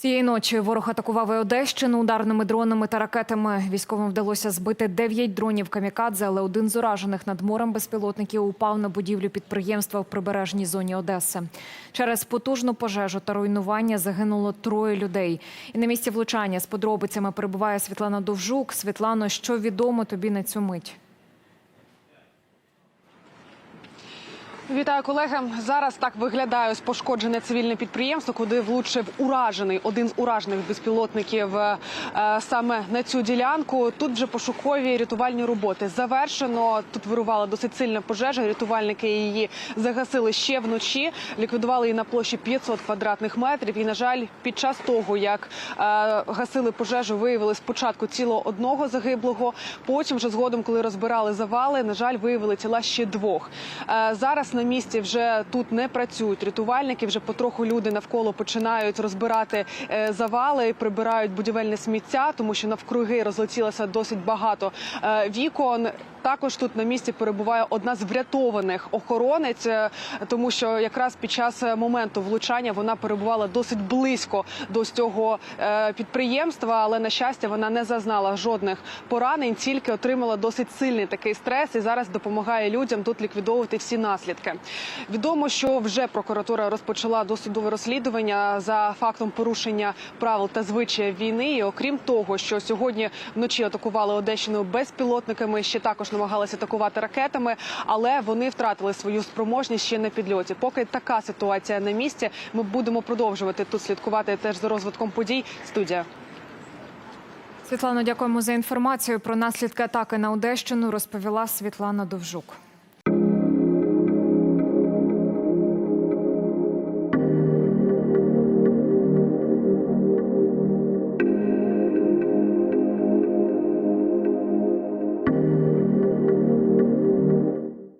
Цієї ночі ворог атакував і Одещину ударними дронами та ракетами. Військовим вдалося збити 9 дронів камікадзе, але один з уражених над морем безпілотників упав на будівлю підприємства в прибережній зоні Одеси. Через потужну пожежу та руйнування загинуло троє людей. І на місці влучання з подробицями перебуває Світлана Довжук. Світлано, що відомо тобі на цю мить? Вітаю колеги. Зараз так виглядає ось пошкоджене цивільне підприємство, куди влучив уражений один з уражених безпілотників е, е, саме на цю ділянку. Тут вже пошукові рятувальні роботи завершено. Тут вирувала досить сильна пожежа. Рятувальники її загасили ще вночі. Ліквідували її на площі 500 квадратних метрів. І на жаль, під час того як е, гасили пожежу, виявили спочатку тіло одного загиблого. Потім вже згодом, коли розбирали завали, на жаль, виявили тіла ще двох. Зараз на місці вже тут не працюють рятувальники. Вже потроху люди навколо починають розбирати е, завали, прибирають будівельне сміття, тому що навкруги розлетілося досить багато е, вікон. Також тут на місці перебуває одна з врятованих охоронець, е, тому що якраз під час моменту влучання вона перебувала досить близько до цього підприємства, але на щастя вона не зазнала жодних поранень, тільки отримала досить сильний такий стрес і зараз допомагає людям тут ліквідовувати всі наслідки. Відомо, що вже прокуратура розпочала досудове розслідування за фактом порушення правил та звичаїв війни. І окрім того, що сьогодні вночі атакували Одещину безпілотниками, ще також намагалися атакувати ракетами, але вони втратили свою спроможність ще на підльоті. Поки така ситуація на місці, ми будемо продовжувати тут слідкувати теж за розвитком подій. Студія. Світлано, дякуємо за інформацію. Про наслідки атаки на Одещину розповіла Світлана Довжук.